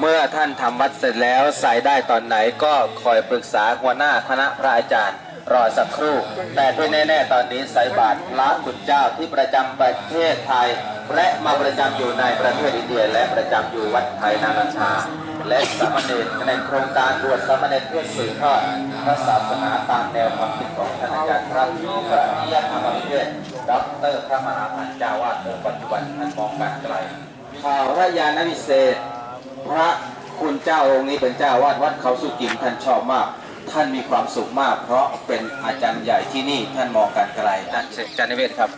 เมื่อท่านทำวัดเสร็จแล้วใส่ได้ตอนไหนก็คอยปรึกษาหัวหน้าคณะพระอาจารย์ รอสักครู่ แต่ที่แน่ๆตอนนี้ใส่บาตรพระคุณเจ้าที่ประจำประเทศไทย และมาประจำอยู่ในประเทศอินเดียและประจำอยู่วัดไทยนานาชา และสามเณรในโครงการบวชสามเณรเพื่อสืบทอดพระศาสนาตามแนวความคิดของท่านอาจารย์พระพระนิยธรรมวิเทศดอกเตอรพระมหาพันเจ้าวาดองค์ปัจจุบันท่านมองการไกลข่าวพระยานวิเศษ พระคุณเจ้าองค์นี้เป็นเจ้าวาดวัดเขาสุกิมท่านชอบมากท่านมีความสุขมาก เพราะเป็นอาจารย์ใหญ่ที่นี่ท่านมองการไกลท่านอาจารย์นิเวศครับ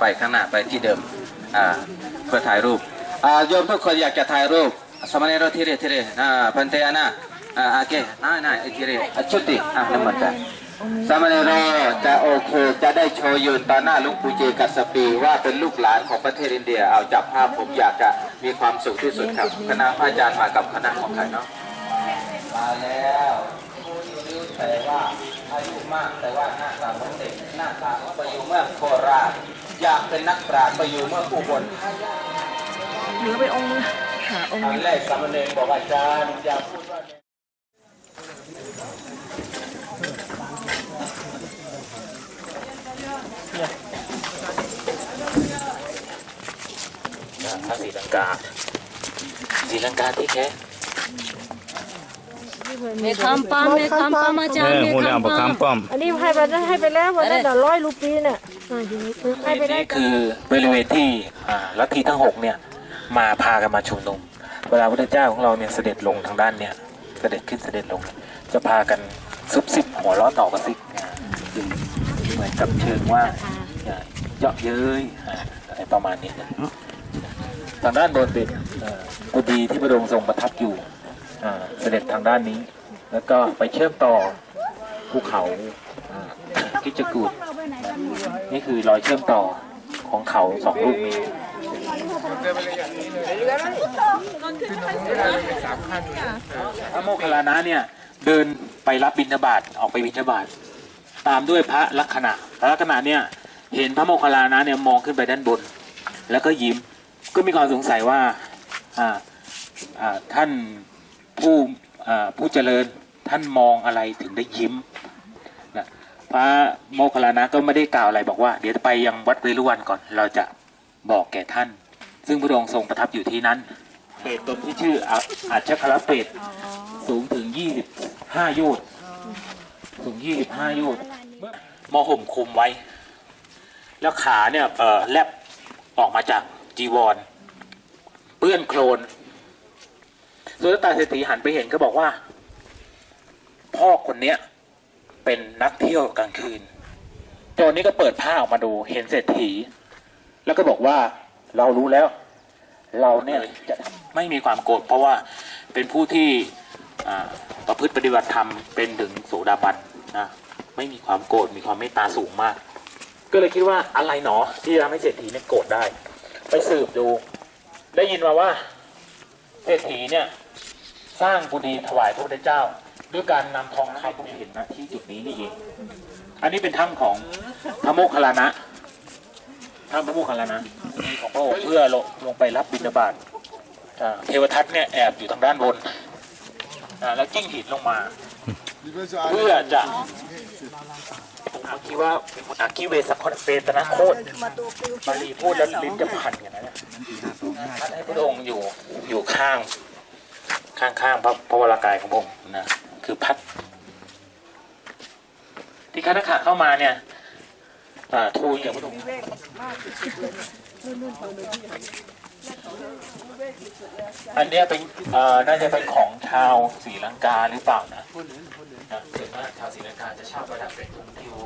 ไปข้างหน้าไปที่เดิมเพื่อถ่ายรูปโยมทุกคนอยากจะถ่ายรูป สมณีรทีเรทีเรอ่าพันเตอานะอ่าโอเคน่าน่าทีเร่ชุติอะน้ำมันกันสามเณรจะ โอเค จะได้โชว์ยืนต่อหน้าลุงปูเจกัสปี ว่าเป็นลูกหลานของประเทศอินเดีย เอาจับภาพผมอยากจะมีความสุขที่สุดครับ คณะพระอาจารย์มากับคณะของใครเนาะ มาแล้วแต่ว่าอายุมากแต่ว่าหน้าตาเหมือนเด็กหน้าตาเขาไปอยู่เมื่อโคราชอยากเป็นนักปราชญ์ไปอยู่เมื่ออุบลเหลือไปองค์นึง หาองค์อันแรกสามเณรบอกอาจารย์อย่าพูดว่าพระศรีลังกาศรีลังกาที่แค่เมคามปามเมคามปามอาจารย์เมหูคาเรื่องมประปามคำป้อมอันนี้ให้ไปให้ไปแล้ววันนั้นเดี๋ยวร้อยรูปีเนี่ยให้ไปได้นี่คือ บริเวณที่อ่าลัทธิทั้งหกเนี่ย มาพากันมาชุมนุม เวลาพระเจ้าของเราเนี่ยเสด็จลงทางด้านเนี่ยเสด็จขึ้นเสด็จลง จะพากันซุบซิบหัวล้อต่อกระซิกเหมือนกับเชิงว่าเยาะเย้ยอะไรประมาณนี้ทางด้านบนเป็นกุฏิที่พระองค์ทรงประทับอยู่เสด็จทางด้านนี้ แล้วก็ไปเชื่อมต่อภูเขาอ่าคิจกูดนี่คือรอยเชื่อมต่อของเขาสองลูกนี้ พระโมคคัลลานะเนี่ยเดินไปรับบิณฑบาตออกไปบิณฑบาตตามด้วยพระลักษณะพระลักษณะเนี่ยเห็นพระโมคคัลลานะเนี่ยมองขึ้นไปด้านบน แล้วก็ยิ้มก็มีความสงสัยว่าท่านผู้ผู้เจริญท่านมองอะไรถึงได้ยิ้มนะพระโมคคัลลานะก็ไม่ได้กล่าวอะไรบอกว่า เดี๋ยวจะไปยังวัดเวรุวันก่อน เราจะบอกแก่ท่าน ซึ่งพระองค์ทรงประทับอยู่ที่นั้น เปรตตนที่ชื่ออาอาชคลเปรตสูงถึง 25 โยชน์สูง 25 โยชน์เมื่อมอห่มคลุมไว้ แล้วขาเนี่ยเอ่อแลบออกมาจากจีวร เปื้อนโคลนสุลตานเศรษฐีหันไปเห็นก็บอกว่า พ่อคนเนี้ยเป็นนักเที่ยวกลางคืนโจรนี้ก็เปิดผ้าออกมาดูเห็นเศรษฐี แล้วก็บอกว่า เรารู้แล้ว เราเนี่ยจะไม่มีความโกรธเพราะว่าเป็นผู้ที่ประพฤติปฏิบัติธรรมเป็นถึงโสดาบันนะไม่มีความโกรธมีความเมตตาสูงมาก ก็เลยคิดว่าอะไรหนอ ที่ทำให้เศรษฐีเนี่ยโกรธได้ ไปสืบดู ได้ยินมาว่าเศรษฐีเนี่ยสร้างกุฏิถวายพระพุทธเจ้า ด้วยการนำทองคำที่เห็นณที่จุดนี้นี่เอง อันนี้เป็นถ้ำของพระโมคคัลลานะ ถ้ำพระโมคคัลลานะของพระองค์เพื่อลงลงไปรับบิณฑบาตเทวทัตเนี่ยแอบอยู่ทางด้านบนแล้วจิ้งหินลงมา เพื่อจะผมคิดว่าอาคิเวสคตเวตนะโคตรบาลีพูดแล้วลิ้นจะพันกันนะเนี่ยท่านให้พระองค์อยู่อยู่ข้างข้างๆพระพระวรากายของผมนะคือพัดที่คณะขาเข้ามาเนี่ย อ่าทูลอย่างพระองค์อันเนี้ยเป็นอ่อน่าจะเป็นของชาวศรีลังกาหรือเปล่านะนะส่วนมาชาวศรีลังกาจะชอบประดับเป็นทุ่งทิว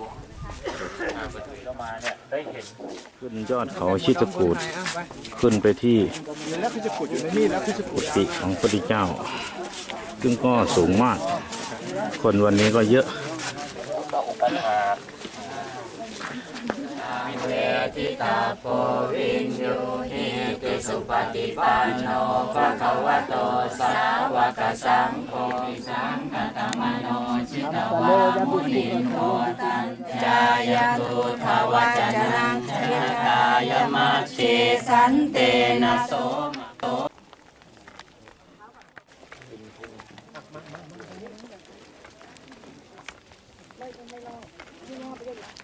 อ่าเปิดเผยเข้ามาเนี่ยได้เห็น ขึ้นยอดเขาชิตกูดขึ้นไปที่กุฏิของพระพุทธเจ้า ซึ่งก็สูงมาก คนวันนี้ก็เยอะ ก็อุปถากังเวทิตาโพวินโยหิติสุปฏิปันโนภะคะวะโตสาวกสังโฆสังฆตมโนชิตวามุนิโคตันจายตุทวจนังชนะกายมัชเชสันเตนะโสม Papa, you